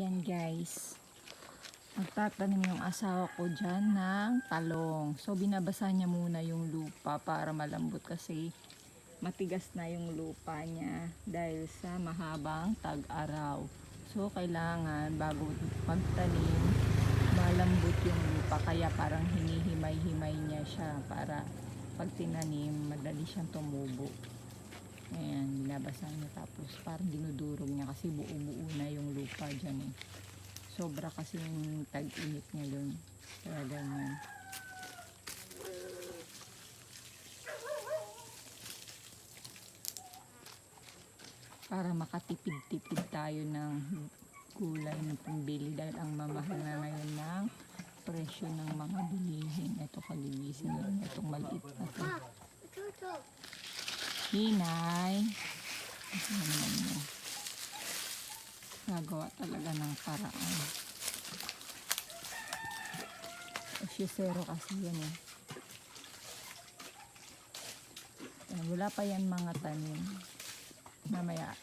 Ayan guys. Magtatanim yung asawa ko dyan ng talong. So binabasa niya muna yung lupa para malambot kasi matigas na yung lupa niya dahil sa mahabang tag-araw. So kailangan bago magtanim, malambot yung lupa kaya parang hinihimay-himay niya siya para pag tinanim, madali siyang tumubo. Ayan, binabasa niya tapos parang dinudurog niya kasi buo-buo lupa dyan eh. Sobra kasi yung tag-init ngayon. Kaya ganyan. Para makatipid-tipid tayo ng gulay na pambili dahil ang mamahal na ngayon ng presyo ng mga bilihin. Ito kalibisin lang. Itong maliit na to. Ito, ito. Hinay. Ano naman mo? Nagawa talaga ng paraan. Osyesero kasi yan eh. Wala pa yan mga tanim. Mamaya,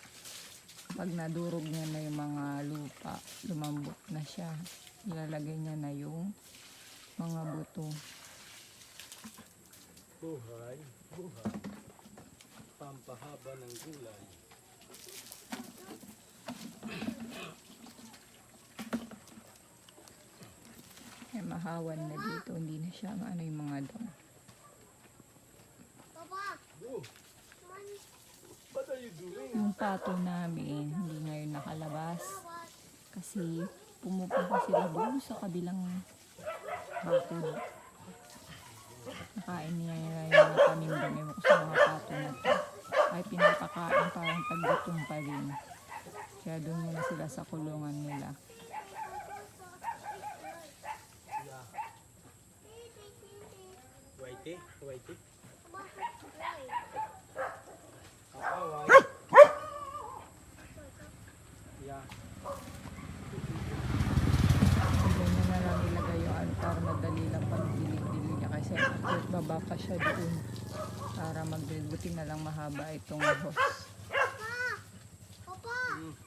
pag nadurog niya na yung mga lupa, lumambot na siya. Ilalagay niya na yung mga buto. Buhay, buhay. Pampahaba ng gulay. Ay, mahawan na dito. Hindi na siya ano yung mga dam. Yung pato namin, hindi ngayon nakalabas. Kasi pumupunta sila doon sa kabilang bakod. Nakain niya yung mga. Ewan ko sa mga pato na to. Ay pinapakain parang paggutom pa rin. Kaya doon muna sila sa kulungan nila. Whitey, whitey. Papa, right. Ah, white. Yeah. Ganyan na lang ilagay yung madali lang pagdilig-dilig niya. Kasi at siya doon para magdilig. Buti na lang mahaba itong hose. Papa, Papa, Mm.